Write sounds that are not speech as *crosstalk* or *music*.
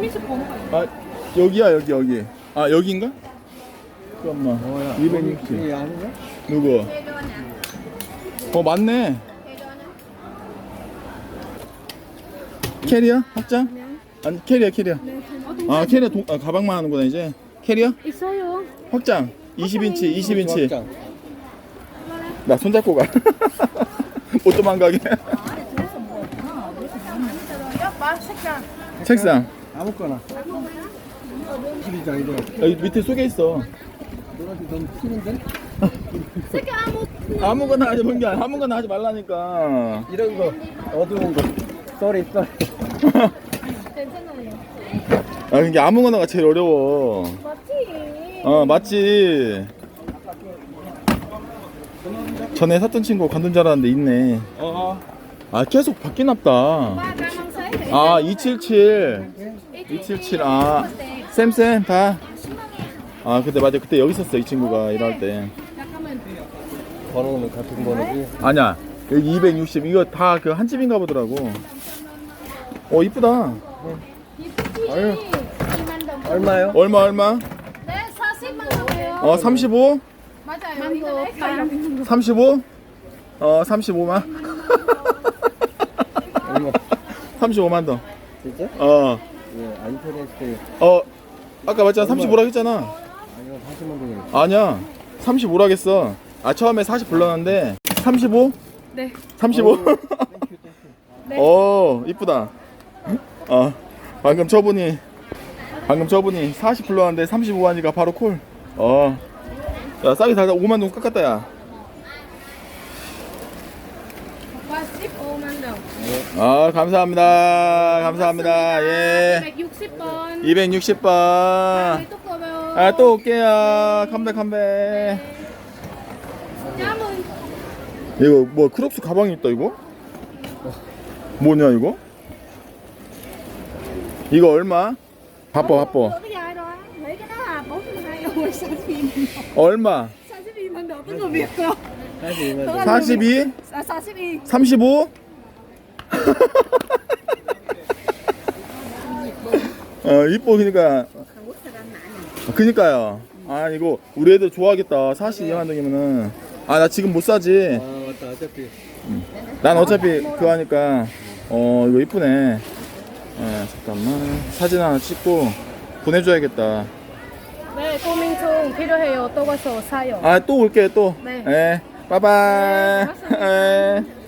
서민식 번호가. 아 여기야 여기 여기 아 여기인가? 잠깐만 뭐야? 260 이게 아니냐? 누구? 어 맞네 캐리어? 확장? 아니 캐리어 캐리어 아 캐리어 동, 아, 가방만 하는구나 이제 캐리어? 있어요. 확장 20인치 20인치 확장. 나 손잡고 가. *laughs* 못 도망가게. 책상. 아무거나. 길이장이도 여기 밑에 속에 있어. 너한테 너무 튀는데? 아무거나 하지 뭔게 아니야. 아무거나 하지 말라니까. 이런 거 어두운 거. 쏘리 쏘리. 괜찮아요. 아 이게 아무거나가 제일 어려워. 맞지? 어 맞지. 전에 샀던 친구 관둔 줄 알았는데 있네. 어. 아 계속 바뀌나 보다. 아 277. 277. 아 쌤쌤 다. 아 그때 맞아 그때 여기 있었어 이 친구가 일할 때. 번호는 같은 번호지. 아니야 여기 260 이거 다 그 한 집인가 보더라고 어 이쁘다? 아유. 2만 동. 얼마요? 얼마 얼마 네, 40만 원이에요. 어 35? 맞아요. 이거 오빠. 35? 어 35만 얼마? 35만 더 진짜? 어, 예, 어 아까 맞잖아. 35라고 했잖아. 아니요 40만 동이요. 아니야. 35라겠어. 아 처음에 40 불렀는데. 35? 네. 35? 네. 어 이쁘다. 어 방금 저분이 방금 저분이 40 불렀는데 35 하니까 바로 콜어. 야 싸게 달다 5만 동 깎았다 야 45만 동. 아 감사합니다. 감사합니다. 예. 160번. 260번. 또 꺼요. 아 또 올게요. 컴백 컴백. 짬은 이거 뭐 크록스 가방이 있다 이거? 뭐냐 이거? 이거 얼마? 바빠 바빠. Bây giờ rồi, lấy cái đó là 42 đồng 42 얼마? 42만 동 어떤 거 biết không? 42만 42 아, 42. 35 *laughs* 어 이뻐 그니까. 그니까요. 아 이거 우리 애들 좋아하겠다. 42만 동이면은. 아 나 지금 못 사지. 아 맞다. 어차피. 난 어차피 그거 하니까. 어 이거 이쁘네. 예 잠깐만. 사진 하나 찍고 보내줘야겠다. 네, 고민총 필요해요. 또 가서 사요. 아 또 올게 또. 네. 예, 빠바이. 네, 고맙습니다. 예. *laughs*